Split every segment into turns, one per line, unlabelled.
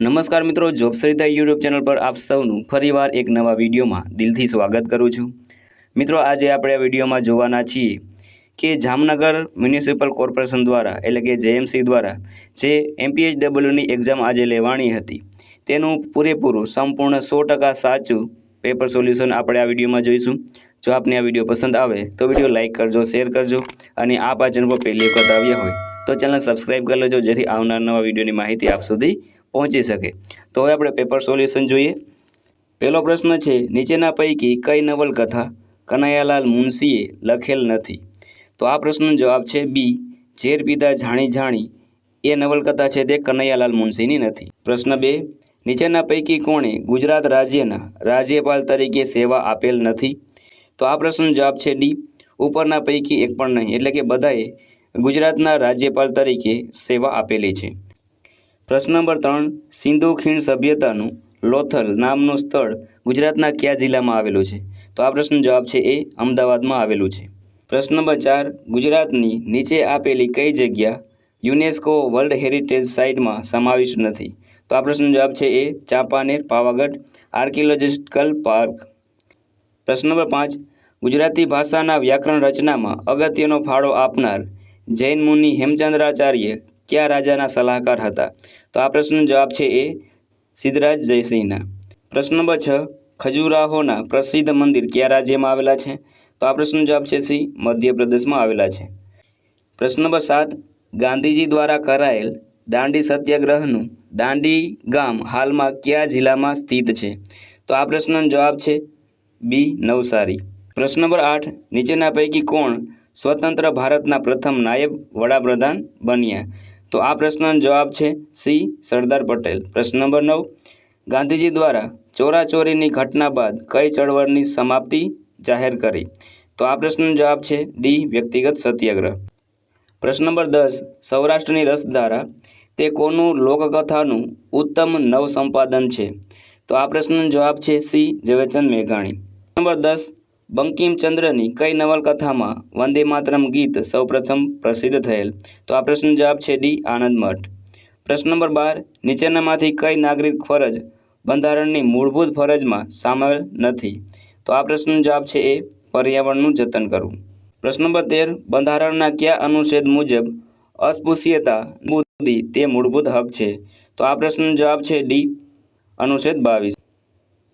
નમસ્કાર મિત્રો, job Sarita YouTube channel પર આપ સૌનું ફરીવાર એક નવા વિડીયોમાં દિલથી સ્વાગત કરું છું. મિત્રો, આજે આપણે આ વિડીયોમાં જોવાના છીએ કે જામનગર મ્યુનિસિપલ કોર્પોરેશન દ્વારા, એટલે કે જેએમસી દ્વારા, જે એમપીએચડબલ્યુની એક્ઝામ આજે લેવાની હતી, તેનું પૂરેપૂરું, સંપૂર્ણ સો ટકા સાચું પેપર સોલ્યુશન આપણે આ વિડીયોમાં જોઈશું. જો આપને આ વીડિયો પસંદ આવે, તો વીડિયો લાઇક કરજો, શેર કરજો, અને આ ચેનલ પર પહેલી વખત આવ્યા હોય, તો ચેનલ સબસ્ક્રાઇબ કરી લેજો, જેથી આવનાર નવા વિડીયોની માહિતી આપ સુધી પહોંચી શકે. તો હવે આપણે પેપર સોલ્યુશન જોઈએ. પહેલો પ્રશ્ન છે, નીચેના પૈકી કઈ નવલકથા કનૈયાલાલ મુનશીએ લખેલ નથી? તો આ પ્રશ્નનો જવાબ છે બી, ઝેર પીધા જાણી જાણી. એ નવલકથા છે તે કનૈયાલાલ મુનશીની નથી. પ્રશ્ન બે, નીચેના પૈકી કોણે ગુજરાત રાજ્યના રાજ્યપાલ તરીકે સેવા આપેલ નથી? તો આ પ્રશ્નનો જવાબ છે ડી, ઉપરના પૈકી એક પણ નહીં. એટલે કે બધાએ ગુજરાતના રાજ્યપાલ તરીકે સેવા આપેલી છે. પ્રશ્ન નંબર ત્રણ, સિંધુ ખીણ સભ્યતાનું લોથલ નામનું સ્થળ ગુજરાતના કયા જિલ્લામાં આવેલું છે? તો આ પ્રશ્નનો જવાબ છે એ અમદાવાદમાં આવેલું છે. પ્રશ્ન નંબર ચાર, ગુજરાતની નીચે આપેલી કઈ જગ્યા યુનેસ્કો વર્લ્ડ હેરિટેજ સાઇટમાં સમાવિષ્ટ નથી? તો આ પ્રશ્નનો જવાબ છે A Champaner, Pavagadh, archaeological park. પ્રશ્ન નંબર પાંચ, ગુજરાતી ભાષાના વ્યાકરણ રચનામાં અગત્યનો ફાળો આપનાર જૈન મુનિ હેમચંદ્રાચાર્ય કયા રાજાના સલાહકાર હતા? તો આ પ્રશ્નનો જવાબ છે એ સિદ્ધરાજ જયસિંહના. પ્રશ્ન નંબર છ, ખજુરાહોના પ્રસિદ્ધ મંદિર કયા રાજ્યમાં આવેલા છે? તો આ પ્રશ્નનો જવાબ છે સી, મધ્યપ્રદેશમાં આવેલા છે. પ્રશ્ન નંબર સાત, ગાંધીજી દ્વારા કરાયેલ દાંડી સત્યાગ્રહનું દાંડી ગામ હાલમાં કયા જિલ્લામાં સ્થિત છે? તો આ પ્રશ્નનો જવાબ છે બી, નવસારી. પ્રશ્ન નંબર આઠ, નીચેના પૈકી કોણ સ્વતંત્ર ભારતના પ્રથમ નાયબ વડાપ્રધાન બન્યા? તો આ પ્રશ્નનો જવાબ છે સી, સરદાર પટેલ. પ્રશ્ન નંબર નવ. ગાંધીજી દ્વારા ચોરાચોરીની ઘટના બાદ કઈ ચળવળની સમાપ્તિ જાહેર કરી? તો આ પ્રશ્નનો જવાબ છે ડી, વ્યક્તિગત સત્યાગ્રહ. પ્રશ્ન નંબર દસ. સૌરાષ્ટ્રની રસધારા, તે કોનું લોકકથાનું ઉત્તમ નવ સંપાદન છે? તો આ પ્રશ્નનો જવાબ છે સી, ઝવેરચંદ મેઘાણી. નંબર દસ. બંકિમચંદ્રની કઈ નવલકથામાં વંદે માતરમ ગીત સૌપ્રથમ પ્રસિદ્ધ થયેલ? તો આ પ્રશ્નનો જવાબ છે ડી, આનંદ મઠ. પ્રશ્ન નંબર બાર, નીચેનામાંથી કઈ નાગરિક ફરજ બંધારણની મૂળભૂત ફરજમાં સામેલ નથી? તો આ પ્રશ્નનો જવાબ છે એ, પર્યાવરણનું જતન કરવું. પ્રશ્ન નંબર તેર, બંધારણના કયા અનુચ્છેદ મુજબ અસ્પૃશ્યતા તે મૂળભૂત હક છે? તો આ પ્રશ્નનો જવાબ છે ડી, અનુચ્છેદ બાવીસ.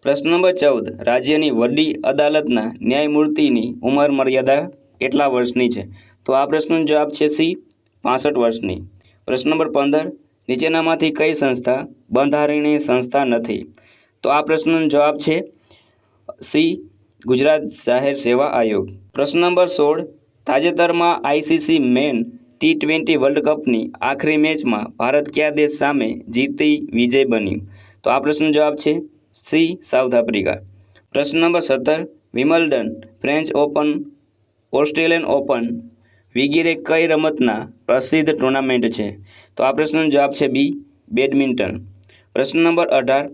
પ્રશ્ન નંબર ચૌદ. રાજ્યની વડી અદાલતના ન્યાયમૂર્તિની ઉંમર મર્યાદા કેટલા વર્ષની છે? તો આ પ્રશ્નનો જવાબ છે સી, પાસઠ વર્ષની. પ્રશ્ન નંબર પંદર. નીચેનામાંથી કઈ સંસ્થા બંધારણીય સંસ્થા નથી? તો આ પ્રશ્નનો જવાબ છે સી, ગુજરાત જાહેર સેવા આયોગ. પ્રશ્ન નંબર સોળ. તાજેતરમાં ICC men T twenty world કપની આખરી મેચમાં ભારત કયા દેશ સામે જીતી વિજય બન્યું? તો આ પ્રશ્નનો જવાબ છે સી, સાઉથ આફ્રિકા. પ્રશ્ન નંબર સત્તર, Wimbledon, French Open, Australian Open, વગેરે કઈ રમતના પ્રસિદ્ધ ટુર્નામેન્ટ છે? તો આ પ્રશ્નનો જવાબ છે બી, બેડમિન્ટન. પ્રશ્ન નંબર અઢાર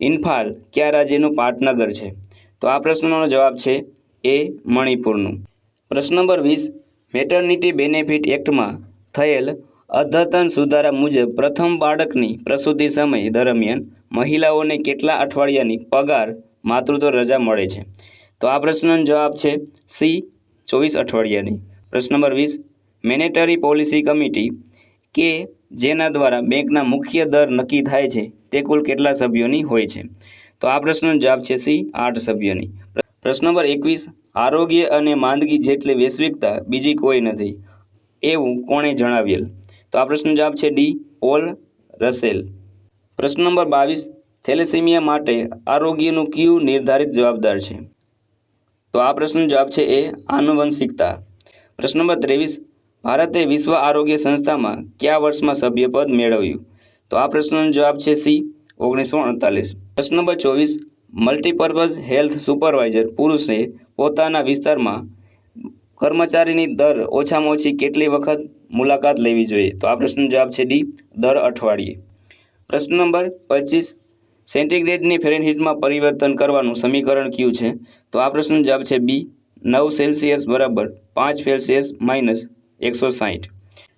ઇન્ફાલ કયા રાજ્યનું પાટનગર છે? તો આ પ્રશ્નનો જવાબ છે એ, મણિપુરનું. પ્રશ્ન નંબર વીસ, મેટર્નિટી બેનિફિટ એક્ટમાં થયેલ અદ્યતન સુધારા મુજબ પ્રથમ બાળકની પ્રસૂતિ સમય દરમિયાન મહિલાઓને કેટલા અઠવાડિયાની પગાર, માતૃત્વ, રજા મળે છે? તો આ પ્રશ્નનો જવાબ છે સી, ચોવીસ અઠવાડિયાની. પ્રશ્ન નંબર વીસ, મેનેટરી પોલિસી કમિટી કે જેના દ્વારા બેંકના મુખ્ય દર નક્કી થાય છે તે કુલ કેટલા સભ્યોની હોય છે? તો આ પ્રશ્નનો જવાબ છે સી, આઠ સભ્યોની. પ્રશ્ન નંબર એકવીસ, આરોગ્ય અને માંદગી જેટલી વૈશ્વિકતા બીજી કોઈ નથી, એવું કોણે જણાવેલ? તો આ પ્રશ્નનો જવાબ છે ડી, ઓલ રસેલ. પ્રશ્ન નંબર બાવીસ, થેલેસેમિયા માટે આરોગ્યનું કયું નિર્ધારિત જવાબદાર છે? તો આ પ્રશ્નનો જવાબ છે એ, આનુવંશિકતા. પ્રશ્ન નંબર ત્રેવીસ, ભારતે વિશ્વ આરોગ્ય સંસ્થામાં કયા વર્ષમાં સભ્યપદ મેળવ્યું? તો આ પ્રશ્નનો જવાબ છે સી, ઓગણીસો અડતાલીસ. પ્રશ્ન નંબર ચોવીસ, મલ્ટીપર્પઝ હેલ્થ સુપરવાઇઝર પુરુષે પોતાના વિસ્તારમાં કર્મચારીની દર ઓછામાં ઓછી કેટલી વખત મુલાકાત લેવી જોઈએ. તો આ પ્રશ્નનો જવાબ છે ડી, દર અઠવાડિયે. પ્રશ્ન નંબર પચીસ, સેન્ટીગ્રેડની ફેરેનહીટમાં પરિવર્તન કરવાનું સમીકરણ કયું છે? તો આ પ્રશ્નનો જવાબ છે બી, નવ સેલ્સિયસ બરાબર પાંચ સેલ્સિયસ માઇનસ એકસો સાહીઠ.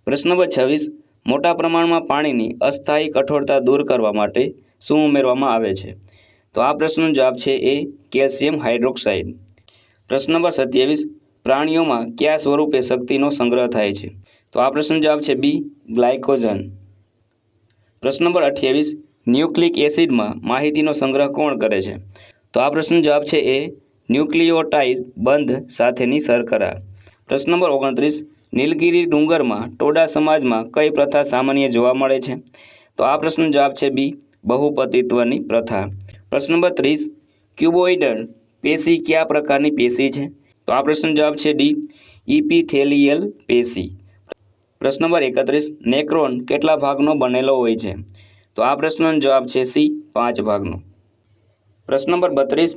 પ્રશ્ન નંબર છવ્વીસ, મોટા પ્રમાણમાં પાણીની અસ્થાયી કઠોરતા દૂર કરવા માટે શું ઉમેરવામાં આવે છે? તો આ પ્રશ્નનો જવાબ છે એ, કેલ્શિયમ હાઇડ્રોક્સાઇડ. પ્રશ્ન નંબર સત્યાવીસ, પ્રાણીઓમાં કયા સ્વરૂપે શક્તિનો સંગ્રહ થાય છે? તો આ પ્રશ્નનો જવાબ છે બી ગ્લાયકોજન પ્રશ્ન નંબર અઠ્યાવીસ, ન્યુક્લિક એસિડમાં માહિતીનો સંગ્રહ કોણ કરે છે? તો આ પ્રશ્નનો જવાબ છે એ ન્યુક્લિયોટાઇડ બંધ સાથેની શર્કરા પ્રશ્ન નંબર ઓગણત્રીસ, નીલગિરી ડુંગરમાં ટોડા સમાજમાં કઈ પ્રથા સામાન્ય જોવા મળે છે? તો આ પ્રશ્નનો જવાબ છે બી, બહુપતિત્વની પ્રથા. પ્રશ્ન નંબર ત્રીસ, ક્યુબોઇડલ પેશી કયા પ્રકારની પેશી છે? તો આ પ્રશ્નનો જવાબ છે ડી ઇપિથેલિયલ પેશી. પ્રશ્ન નંબર એકત્રીસ, નેક્રોન કેટલા ભાગનો બનેલો હોય છે? તો આ પ્રશ્નનો જવાબ છે સી, પાંચ ભાગનો. પ્રશ્ન નંબર બત્રીસ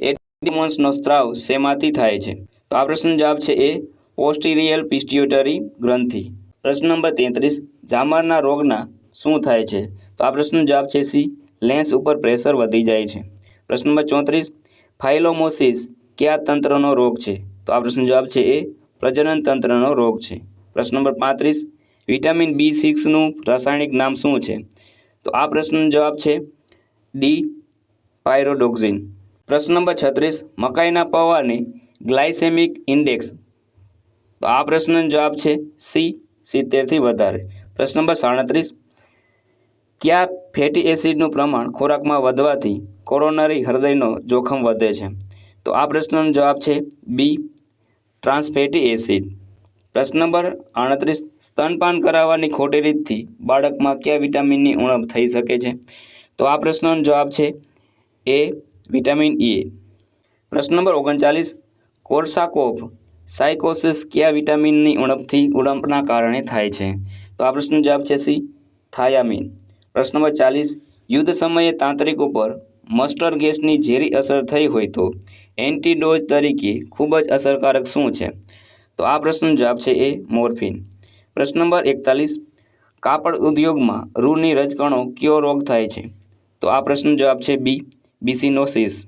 એડિમોન્સનો સ્ત્રાવ શેમાંથી થાય છે? તો આ પ્રશ્નનો જવાબ છે એ, ઓસ્ટિરિયલ પિસ્ટ્યુટરી ગ્રંથિ. પ્રશ્ન નંબર તેત્રીસ, જામરના રોગના શું થાય છે? તો આ પ્રશ્નનો જવાબ છે સી, લેન્સ ઉપર પ્રેશર વધી જાય છે. પ્રશ્ન નંબર ચોત્રીસ, ફાઇલોમોસિસ કયા તંત્રનો રોગ છે? તો આ પ્રશ્નનો જવાબ છે એ, પ્રજનન તંત્રનો રોગ છે. પ્રશ્ન નંબર પાંત્રીસ, વિટામિન બી સિક્સનું રાસાયણિક નામ શું છે? તો આ પ્રશ્નનો જવાબ છે ડી પાયરોડોક્ઝિન પ્રશ્ન નંબર છત્રીસ, મકાઈના પૌવાની ગ્લાયસેમિક ઇન્ડેક્સ. તો આ પ્રશ્નનો જવાબ છે સી સિત્તેરથી વધારે. પ્રશ્ન નંબર સાડત્રીસ, ક્યાં ફેટી એસિડનું પ્રમાણ ખોરાકમાં વધવાથી કોરોનરી હૃદયનો જોખમ વધે છે? તો આ પ્રશ્નનો જવાબ છે બી ટ્રાન્સફેટી એસિડ. પ્રશ્ન નંબર આડત્રીસ, સ્તનપાન કરાવવાની ખોટી રીતથી બાળકમાં કયા વિટામિનની ઉણપ થઈ શકે છે? તો આ પ્રશ્નનો જવાબ છે એ, વિટામિન એ. પ્રશ્ન નંબર ઓગણચાલીસ કોર્સાકોફ સાયકોસિસ કયા વિટામિનની ઉણપથી ઉણપના કારણે થાય છે? તો આ પ્રશ્નનો જવાબ છે સી, થાયામીન. પ્રશ્ન નંબર ચાલીસ, યુદ્ધ સમયે તાંત્રિક ઉપર મસ્ટર ગેસની ઝેરી અસર થઈ હોય તો એન્ટીડોઝ તરીકે ખૂબ જ અસરકારક શું છે? તો આ પ્રશ્નનો જવાબ છે એ મોર્ફિન. પ્રશ્ન નંબર એકતાલીસ. કાપડ ઉદ્યોગમાં રૂની રજકણો કયો રોગ થાય છે? તો આ પ્રશ્નનો જવાબ છે બી, બિસિનોસિસ.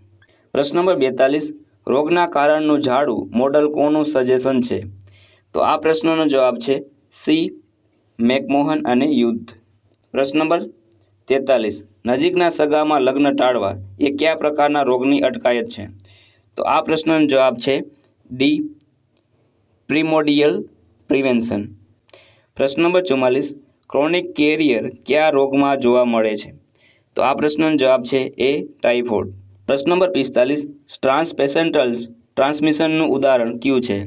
પ્રશ્ન નંબર બેતાલીસ. રોગના કારણનું ઝાડું મોડલ કોનું સજેશન છે? તો આ પ્રશ્નનો જવાબ છે સી, મેકમોહન અને યુદ્ધ. પ્રશ્ન નંબર તેતાલીસ. નજીકના સગામાં લગ્ન ટાળવા એ કયા પ્રકારના રોગની અટકાયત છે? તો આ પ્રશ્નનો જવાબ છે ડી પ્રિમોડિયલ પ્રિવેન્શન. પ્રશ્ન નંબર ચુમ્માલીસ, ક્રોનિક કેરિયર કયા રોગમાં જોવા મળે છે? તો આ પ્રશ્નનો જવાબ છે એ, ટાઇફોઇડ. પ્રશ્ન નંબર પિસ્તાલીસ ટ્રાન્સપેસેન્ટલ્સ ટ્રાન્સમિશનનું ઉદાહરણ કયું છે?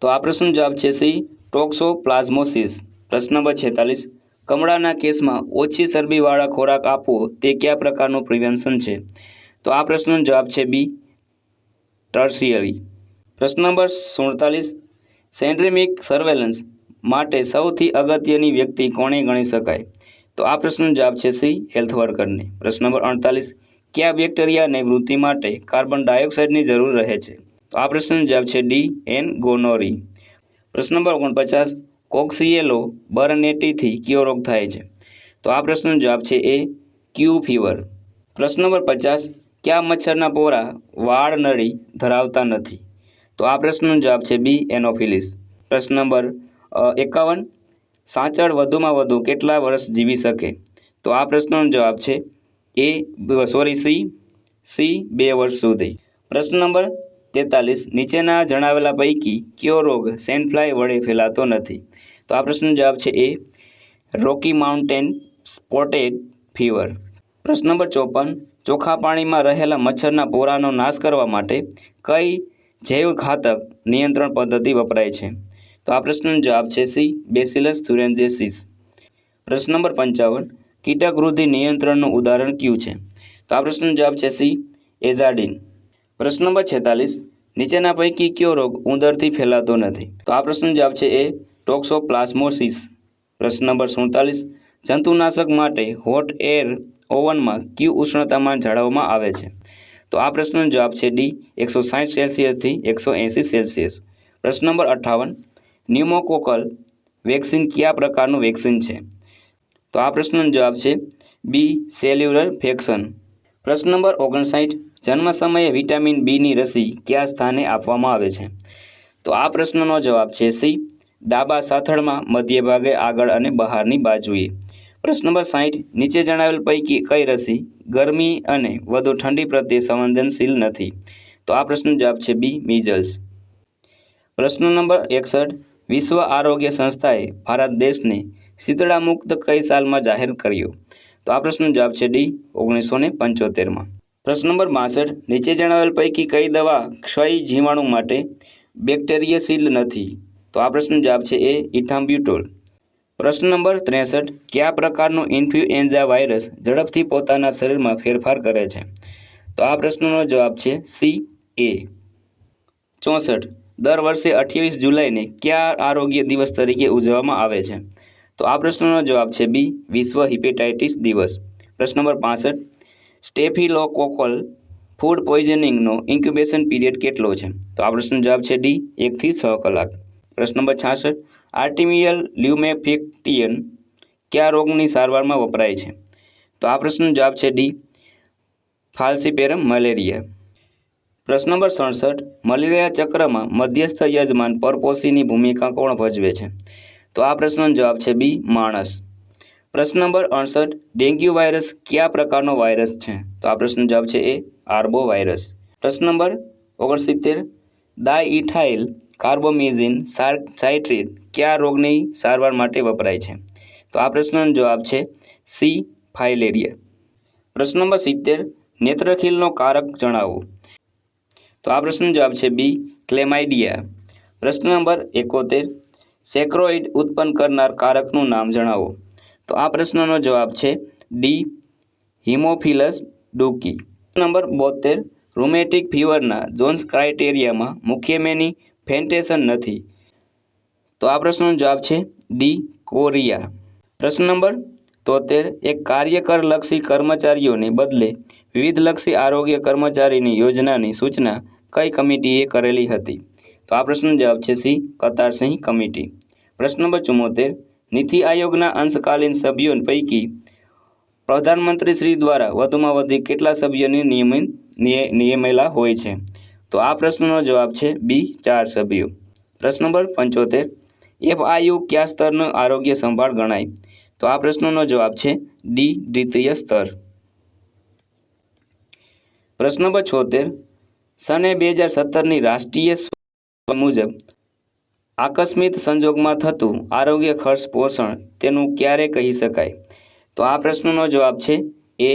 તો આ પ્રશ્નનો જવાબ છે સી, ટોક્સોપ્લાઝમોસિસ. પ્રશ્ન નંબર છેતાલીસ, કમળાના કેસમાં ઓછી ચરબીવાળા ખોરાક આપવો તે કયા પ્રકારનું પ્રિવેન્શન છે? તો આ પ્રશ્નનો જવાબ છે બી ટર્સિયરી પ્રશ્ન નંબર સુડતાલીસ સેન્ડ્રેમિક સર્વેલન્સ માટે સૌથી અગત્યની વ્યક્તિ કોણે ગણી શકાય? તો આ પ્રશ્નનો જવાબ છે સી હેલ્થ વર્કરને પ્રશ્ન નંબર અડતાલીસ, કયા બેક્ટેરિયાને વૃદ્ધિ માટે કાર્બન ડાયોક્સાઇડની જરૂર રહે છે? તો આ પ્રશ્નનો જવાબ છે ડી, એન, ગોનોરી. પ્રશ્ન નંબર ઓગણપચાસ કોક્સિયેલો બર્નેટીથી કયો રોગ થાય છે? તો આ પ્રશ્નનો જવાબ છે એ, ક્યુ ફીવર. પ્રશ્ન નંબર પચાસ, કયા મચ્છરના પોરા વાળ નળી ધરાવતા નથી? તો આ પ્રશ્નનો જવાબ છે બી એનોફિલિસ. પ્રશ્ન નંબર એકાવન. સાંચળ વધુમાં વધુ કેટલા વર્ષ જીવી શકે? તો આ પ્રશ્નનો જવાબ છે એ સોરી, સી. સી, બે વર્ષ સુધી. પ્રશ્ન નંબર, તેતાલીસ. નીચેના જણાવેલા પૈકી કયો રોગ સેન્ડફ્લાય વડે ફેલાતો નથી? તો આ પ્રશ્નનો જવાબ છે A, Rocky Mountain spotted fever. પ્રશ્ન નંબર ચોપન. ચોખા પાણીમાં રહેલા મચ્છરના પોરાનો નાશ કરવા માટે કઈ જૈવ ઘાતક નિયંત્રણ પદ્ધતિ વપરાય છે. તો આ પ્રશ્નનો જવાબ છે સી, બેસિલસ થુરેન્જેસિસ. પ્રશ્ન નંબર પંચાવન કીટક વૃદ્ધિ નિયંત્રણનું ઉદાહરણ કયું છે? તો આ પ્રશ્નનો જવાબ છે સી એઝાડિન પ્રશ્ન નંબર છેતાલીસ, નીચેના પૈકી કયો રોગ ઉંદરથી ફેલાતો નથી? તો આ પ્રશ્નનો જવાબ છે એ, ટોક્સોપ્લાસ્મોસિસ. પ્રશ્ન નંબર સુડતાલીસ, જંતુનાશક માટે હોટ એર ઓવનમાં કયું ઉષ્ણતામાન જાળવવામાં આવે છે? તો આ પ્રશ્નનો જવાબ છે ડી, એકસો સાહીઠ સેલ્સિયસથી એકસો એંસી સેલ્સિયસ. પ્રશ્ન નંબર અઠ્ઠાવન ન્યુમોકોકલ વેક્સિન કયા પ્રકારનું વેક્સિન છે? તો આ પ્રશ્નનો જવાબ છે બી સેલ્યુલર ફેક્શન. પ્રશ્ન નંબર ઓગણસાઠ જન્મ સમયે વિટામિન બીની રસી કયા સ્થાને આપવામાં આવે છે? તો આ પ્રશ્નનો જવાબ છે સી, ડાબા સાથળમાં મધ્ય ભાગે આગળ અને બહારની બાજુએ. પ્રશ્ન નંબર સાહીઠ નીચે જણાવેલ પૈકી કઈ રસી ગરમી અને વધુ ઠંડી પ્રત્યે સંવેદનશીલ નથી. તો આ પ્રશ્નનો જવાબ છે બી, મિઝલ્સ. પ્રશ્ન નંબર એકસઠ. વિશ્વ આરોગ્ય સંસ્થાએ ભારત દેશને શીતળા મુક્ત કઈ સાલમાં જાહેર કર્યો? તો આ પ્રશ્નનો જવાબ છે ડી, ઓગણીસો ને પંચોતેરમાં. પ્રશ્ન નંબર બાસઠ. નીચે જણાવેલ પૈકી કઈ દવા ક્ષય જીવાણુ માટે બેક્ટેરિયશીલ નથી? તો આ પ્રશ્નનો જવાબ છે એ, ઇથામ્બ્યુટોલ. પ્રશ્ન નંબર ત્રેસઠ, કયા પ્રકારનું ઇન્ફ્લુએન્ઝા વાયરસ ઝડપથી પોતાના શરીરમાં ફેરફાર કરે છે? તો આ પ્રશ્નનો જવાબ છે સી, એ. ચોસઠ, દર વર્ષે અઠ્યાવીસ જુલાઈને કયા આરોગ્ય દિવસ તરીકે ઉજવવામાં આવે છે? તો આ પ્રશ્નનો જવાબ છે બી, વિશ્વ હિપેટાઇટિસ દિવસ. પ્રશ્ન નંબર પાસઠ, સ્ટેફિલોકોકોલ ફૂડ પોઈઝનિંગનો ઇન્ક્યુબેશન પીરિયડ કેટલો છે? તો આ પ્રશ્નનો જવાબ છે ડી, એકથી છ કલાક. પ્રશ્ન નંબર છાસઠ આર્ટિમિયલ લ્યુમેફેક્ટિયન કયા રોગની સારવારમાં વપરાય છે? તો આ પ્રશ્નનો જવાબ છે ડી, ફાલ્સીપેરમ મલેરિયા. પ્રશ્ન નંબર સડસઠ, મલેરિયા ચક્રમાં મધ્યસ્થ યજમાન પરપોષીની ભૂમિકા કોણ ભજવે છે? તો આ પ્રશ્નનો જવાબ છે બી, માણસ. પ્રશ્ન નંબર અડસઠ, ડેન્ગ્યુ વાયરસ કયા પ્રકારનો વાયરસ છે? તો આ પ્રશ્નનો જવાબ છે એ આર્બો વાયરસ પ્રશ્ન નંબર ઓગણસિત્તેર ડાઇથાઇલ કાર્બોમેઝિન સાઇટ્રેટ કયા રોગની સારવાર માટે વપરાય છે? તો આ પ્રશ્નનો જવાબ છે સી, ફાઇલેરિયા. પ્રશ્ન નંબર સિત્તેર, નેત્રખીલનો કારક જણાવો. તો આ પ્રશ્નનો જવાબ છે બી, ક્લેમાઇડિયા. પ્રશ્ન નંબર એકોતેર, સેક્રોઇડ ઉત્પન્ન કરનાર કારકનું નામ જણાવો. તો આ પ્રશ્નનો જવાબ છે ડી, હિમોફિલસ ડુકી. નંબર બોતેર રૂમેટિક ફીવરના જોન્સ ક્રાઇટેરિયામાં મુખ્ય મેની ફેન્ટેશન નથી. તો આ પ્રશ્નનો જવાબ છે ડી, કોરિયા. પ્રશ્ન નંબર તોતેર, એક કાર્યકરલક્ષી કર્મચારીઓને બદલે વિવિધલક્ષી આરોગ્ય કર્મચારીની યોજનાની સૂચના કઈ કમિટીએ કરેલી હતી? તો આ પ્રશ્નનો જવાબ છે સી, કતારસિંહ કમિટી. પ્રશ્ન નંબર ચુમ્મોતેર, નીતિ આયોગના અંશકાલીન સભ્યો પૈકી પ્રધાનમંત્રી શ્રી દ્વારા વધુમાં વધુ કેટલા સભ્યોની નિયમિત નિયમેલા હોય છે? તો આ પ્રશ્નનો જવાબ છે બી, ચાર સભ્યો. પ્રશ્ન નંબર પંચોતેર. એફઆઈયુ કયા સ્તરનું આરોગ્ય સંભાળ ગણાય? તો આ પ્રશ્નનો જવાબ છે ડી, દ્વિતીય સ્તર. પ્રશ્ન નંબર છોતેર. સને બે હજાર સત્તરની રાષ્ટ્રીય મુજબ આકસ્મિક સંજોગમાં થતું આરોગ્ય ખર્ચ પોષણ તેનું ક્યારે કહી શકાય? તો આ પ્રશ્નનો જવાબ છે એ,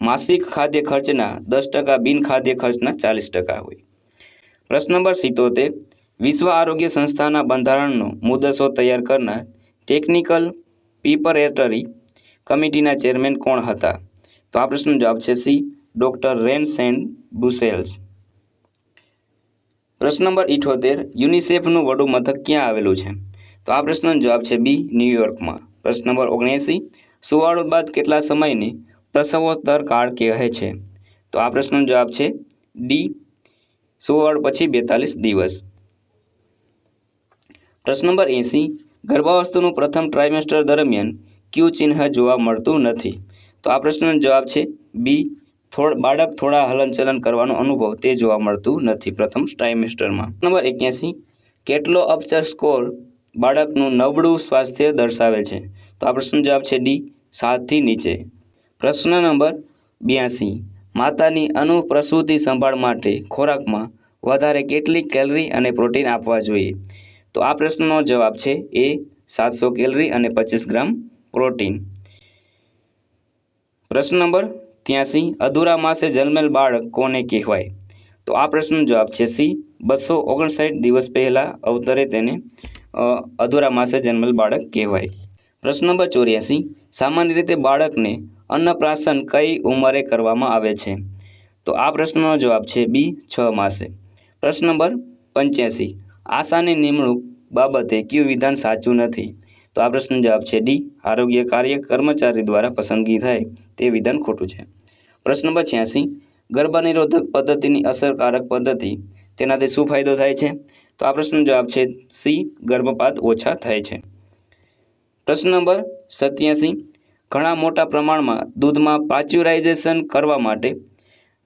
માસિક ખાદ્ય ખર્ચના દસ ટકા, બિન ખાદ્ય ખર્ચના ચાલીસ ટકા હોય. પ્રશ્ન નંબર સિત્તોતેર. વિશ્વ આરોગ્ય સંસ્થાના બંધારણનો મુદ્દસો તૈયાર કરનાર ટેકનિકલ પીપરેટરી કમિટીના ચેરમેન કોણ હતા? તો આ પ્રશ્નનો જવાબ છે સી ડૉક્ટર રેન સેન્ટ બુસેલ્સ પ્રશ્ન નંબર ઇઠોતેર, યુનિસેફનું વડું મથક ક્યાં આવેલું છે? તો આ પ્રશ્નનો જવાબ છે બી, ન્યૂયોર્કમાં. પ્રશ્ન નંબર ઓગણએંસી, સુવાળો બાદ કેટલા સમયને પ્રસવોત્તર કાળ કહે છે? તો આ પ્રશ્નનો જવાબ છે ડી સુવાળ પછી બેતાલીસ દિવસ. પ્રશ્ન નંબર એંસી, ગર્ભાવસ્થાનું પ્રથમ ટ્રાઇમેસ્ટર દરમિયાન ક્યુ ચિહ્ન જોવા મળતું નથી? તો આ પ્રશ્નનો જવાબ છે બી, થોડ, બાળક થોડા હલનચલન કરવાનો અનુભવ તે જોવા મળતું નથી પ્રથમ ટ્રાઇમેસ્ટરમાં નંબર એક્યાસી, કેટલો અપચર સ્કોર બાળકનું નબળું સ્વાસ્થ્ય દર્શાવે છે? તો આ પ્રશ્નનો જવાબ છે ડી, સાતથી નીચે. પ્રશ્ન નંબર બ્યાસી માતાની અનુપ્રસૂતિ સંભાળ માટે ખોરાકમાં વધારે કેટલી કેલરી અને પ્રોટીન આપવા જોઈએ. તો આ પ્રશ્નનો જવાબ છે એ સાતસો કેલરી અને પચીસ ગ્રામ પ્રોટીન. પ્રશ્ન નંબર ત્યાંસી, અધૂરા માસે જન્મેલ બાળક કોને કહેવાય? તો આ પ્રશ્નનો જવાબ છે સી, બસો ઓગણસાઠ દિવસ પહેલાં અવતરે તેને અધૂરા માસે જન્મેલ બાળક કહેવાય. પ્રશ્ન નંબર ચોર્યાસી, સામાન્ય રીતે બાળકને અન્નપ્રાશન કઈ ઉંમરે કરવામાં આવે છે? તો આ પ્રશ્નનો જવાબ છે બી, છ માસે. પ્રશ્ન નંબર પંચ્યાસી. આશાની નિમણૂક બાબતે કયું વિધાન સાચું નથી? તો આ પ્રશ્નનો જવાબ છે ડી, આરોગ્ય કાર્ય કર્મચારી દ્વારા પસંદગી થાય તે વિધાન ખોટું છે. પ્રશ્ન નંબર છ્યાસી. ગર્ભનિરોધક પદ્ધતિની અસરકારક પદ્ધતિ, તેનાથી શું ફાયદો થાય છે? તો આ પ્રશ્નનો જવાબ છે સી, ગર્ભપાત ઓછા થાય છે. પ્રશ્ન નંબર સત્યાસી. ઘણા મોટા પ્રમાણમાં દૂધમાં પાચ્યુરાઇઝેશન કરવા માટે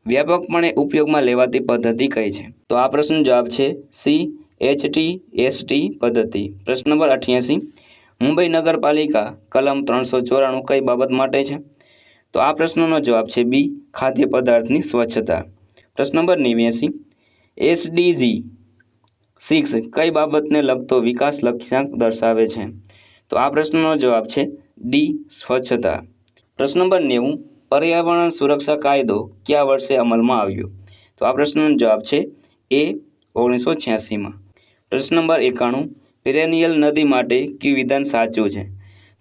વ્યાપકપણે ઉપયોગમાં લેવાતી પદ્ધતિ કઈ છે? તો આ પ્રશ્નનો જવાબ છે C, H, T, S, T પદ્ધતિ. પ્રશ્ન નંબર અઠ્યાસી. મુંબઈ નગરપાલિકા કલમ ત્રણસો ચોરાણું કઈ બાબત માટે છે? તો આ પ્રશ્નનો જવાબ છે બી, ખાદ્ય પદાર્થની સ્વચ્છતા. પ્રશ્ન નંબર નેવ્યાસી. એસડીજી સિક્સ કઈ બાબતને લગતો વિકાસ લક્ષ્યાંક દર્શાવે છે? તો આ પ્રશ્નનો જવાબ છે ડી, સ્વચ્છતા. પ્રશ્ન નંબર નેવું, પર્યાવરણ સુરક્ષા કાયદો કયા વર્ષે અમલમાં આવ્યો? તો આ પ્રશ્નનો જવાબ છે એ ઓગણીસો છ્યાસીમાં. પ્રશ્ન નંબર એકાણું, પેરેનિયલ નદી માટે કયું વિધાન સાચું છે?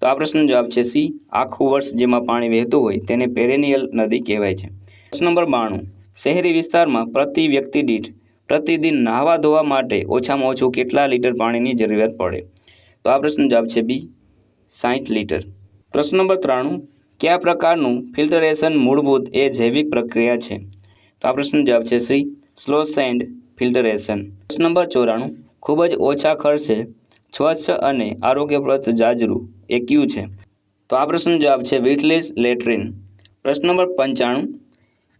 તો આ પ્રશ્નનો જવાબ છે સી, આખું વર્ષ જેમાં પાણી વહેતું હોય તેને પેરેનિયલ નદી કહેવાય છે. પ્રશ્ન નંબર બાણું, શહેરી વિસ્તારમાં પ્રતિ વ્યક્તિ દીઠ પ્રતિદિન નાહવા ધોવા માટે ઓછામાં ઓછું કેટલા લીટર પાણીની જરૂરિયાત પડે? તો આ પ્રશ્નનો જવાબ છે બી સાઠ લીટર. પ્રશ્ન નંબર ત્રાણું, કયા પ્રકારનું ફિલ્ટરેશન મૂળભૂત એ જૈવિક પ્રક્રિયા છે? તો આ પ્રશ્નનો જવાબ છે શ્રી સ્લો સેન્ડ ફિલ્ટરેશન. પ્રશ્ન નંબર ચોરાણું, ખૂબ જ ઓછા ખર્ચે સ્વચ્છ અને આરોગ્યપ્રદ જાજરું એ ક્યું છે? તો આ પ્રશ્નનો જવાબ છે વિથલેસ લેટ્રિન. પ્રશ્ન નંબર પંચાણું,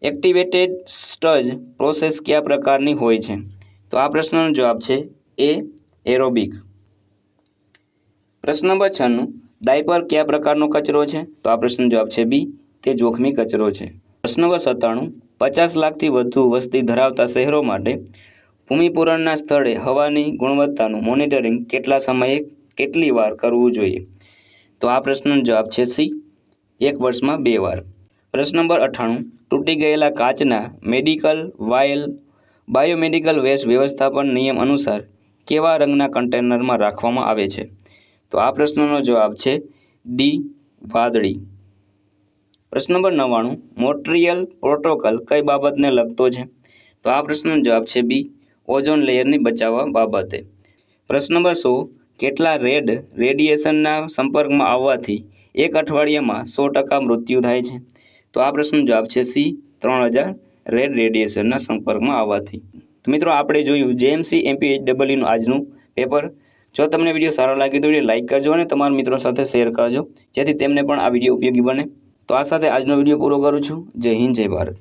એક્ટિવેટેડ સ્ટજ પ્રોસેસ કયા પ્રકારની હોય છે? તો આ પ્રશ્નનો જવાબ છે એ એરોબિક. પ્રશ્ન નંબર છન્નું ડાયપર કયા પ્રકારનો કચરો છે? તો આ પ્રશ્નનો જવાબ છે બી, તે જોખમી કચરો છે. પ્રશ્ન નંબર સત્તાણું, પચાસ લાખથી વધુ વસ્તી ધરાવતા શહેરો માટે ભૂમિપૂરણના સ્થળે હવાની ગુણવત્તાનું મોનિટરિંગ કેટલા સમયે કેટલી વાર કરવું જોઈએ? તો આ પ્રશ્નનો જવાબ છે સી, એક વર્ષમાં બે વાર. પ્રશ્ન નંબર અઠ્ઠાણું, તૂટી ગયેલા કાચના મેડિકલ વાયલ બાયોમેડિકલ વેસ્ટ વ્યવસ્થાપન નિયમ અનુસાર કેવા રંગના કન્ટેનરમાં રાખવામાં આવે છે? તો આ પ્રશ્નનો જવાબ છે ડી, વાદળી. પ્રશ્ન નંબર નવ્વાણું, મોટ્રિયલ પ્રોટોકોલ કઈ બાબતને લગતો છે? તો આ પ્રશ્નનો જવાબ છે બી, ઓઝોન લેયરની બચાવવા બાબતે. પ્રશ્ન નંબર સો, કેટલા રેડ રેડિયેશનના સંપર્કમાં આવવાથી એક અઠવાડિયામાં સો ટકા મૃત્યુ થાય છે? તો આ પ્રશ્નનો જવાબ છે સી, ત્રણ હજાર રેડ રેડિયેશનના સંપર્કમાં આવવાથી. તો મિત્રો, આપણે જોયું, જેએમસી એમપી એચ ડબલ્યુનું આજનું પેપર જો તમને વીડિયો સારો લાગ્યો તો વીડિયો લાઇક કરજો અને તમારા મિત્રો સાથે શેર કરજો, જેથી તેમને પણ આ વીડિયો ઉપયોગી બને. તો આ સાથે આજનો વીડિયો પૂરો કરું છું. જય હિન્દ, જય ભારત.